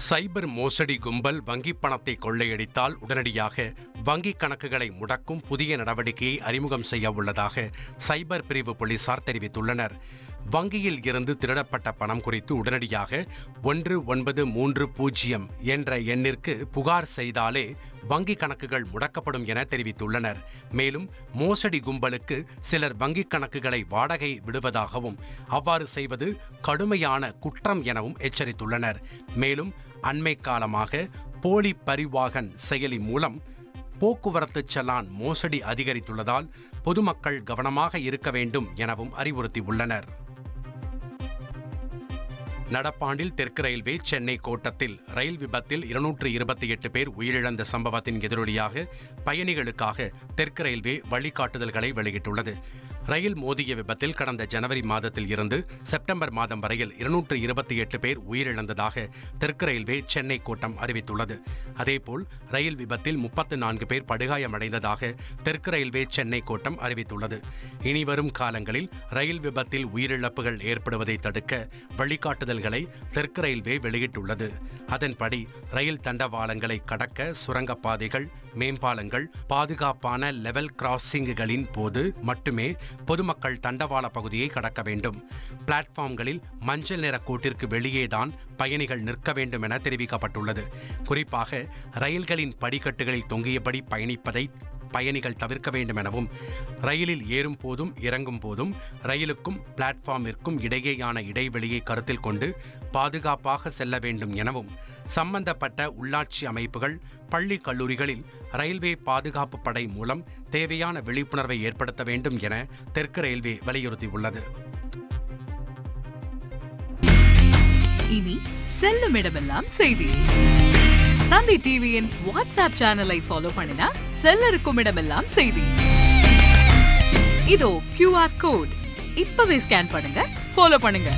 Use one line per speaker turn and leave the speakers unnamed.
சைபர் மோசடி கும்பல் வங்கிப் பணத்தை கொள்ளையடித்தால் உடனடியாக வங்கிக் கணக்குகளை முடக்கும் புதிய நடவடிக்கையை அறிமுகம் செய்ய உள்ளதாக சைபர் பிரிவு போலீசார் தெரிவித்துள்ளனர். வங்கியில் இருந்து திருடப்பட்ட பணம் குறித்து உடனடியாக ஒன்று ஒன்பது மூன்று பூஜ்ஜியம் என்ற எண்ணிற்கு புகார் செய்தாலே வங்கி கணக்குகள் முடக்கப்படும் என தெரிவித்துள்ளனர். மேலும் மோசடி கும்பலுக்கு சிலர் வங்கிக் கணக்குகளை வாடகை விடுவதாகவும் அவ்வாறு செய்வது கடுமையான குற்றம் எனவும் எச்சரித்துள்ளனர். மேலும் அண்மை காலமாக போலி பரிவாகன் செயலி மூலம் போக்குவரத்து செலான் மோசடி அதிகரித்துள்ளதால் பொதுமக்கள் கவனமாக இருக்க வேண்டும் எனவும் அறிவுறுத்தியுள்ளனர். நடப்பாண்டில் தெற்கு ரயில்வே சென்னை கோட்டத்தில் ரயில் விபத்தில் இருநூற்று இருபத்தி எட்டு பேர் உயிரிழந்த சம்பவத்தின் எதிரொலியாக பயணிகளுக்காக தெற்கு ரயில்வே வழிகாட்டுதல்களை வெளியிட்டுள்ளது. ரயில் மோதிய விபத்தில் கடந்த ஜனவரி மாதத்தில் இருந்து செப்டம்பர் மாதம் வரையில் இருநூற்று இருபத்தி எட்டு பேர் உயிரிழந்ததாக தெற்கு ரயில்வே சென்னை கோட்டம் அறிவித்துள்ளது. அதேபோல் ரயில் விபத்தில் முப்பத்து நான்கு பேர் படுகாயமடைந்ததாக தெற்கு ரயில்வே சென்னை கோட்டம் அறிவித்துள்ளது. இனிவரும் காலங்களில் ரயில் விபத்தில் உயிரிழப்புகள் ஏற்படுவதை தடுக்க வழிகாட்டுதல்களை தெற்கு ரயில்வே வெளியிட்டுள்ளது. அதன்படி ரயில் தண்டவாளங்களை கடக்க சுரங்கப்பாதைகள் மேம்பாலங்கள் பாதுகாப்பான லெவல் கிராசிங்குகளின் போது மட்டுமே பொதுமக்கள் தண்டவாள பகுதியை கடக்க வேண்டும். பிளாட்ஃபார்ம்களில் மஞ்சள் நிற கோட்டிற்கு வெளியேதான் பயணிகள் நிற்க வேண்டும் என தெரிவிக்கப்பட்டுள்ளது. குறிப்பாக ரயில்களின் படிக்கட்டுகளில் தொங்கியபடி பயணிப்பதை பயணிகள் தவிர்க்க வேண்டும் எனவும் ரயிலில் ஏறும் போதும் இறங்கும் போதும் ரயிலுக்கும் பிளாட்ஃபார்மிற்கும் இடையேயான இடைவெளியை கருத்தில் கொண்டு பாதுகாப்பாக செல்ல வேண்டும் எனவும் சம்பந்தப்பட்ட உள்ளாட்சி அமைப்புகள் பள்ளி கல்லூரிகளில் ரயில்வே பாதுகாப்பு படை மூலம் தேவையான விழிப்புணர்வை ஏற்படுத்த வேண்டும் என தெற்கு ரயில்வே வலியுறுத்தியுள்ளது.
இனி செல்லும் இடமெல்லாம் செய்தி. தந்தி டிவியின் வாட்ஸ்அப் சேனலை ஃபாலோ பண்ணினா செல்ல இருக்கும் இடமெல்லாம் செய்தி. இதோ கியூஆர் கோட் இப்பவே ஸ்கேன் பண்ணுங்க ஃபாலோ பண்ணுங்க.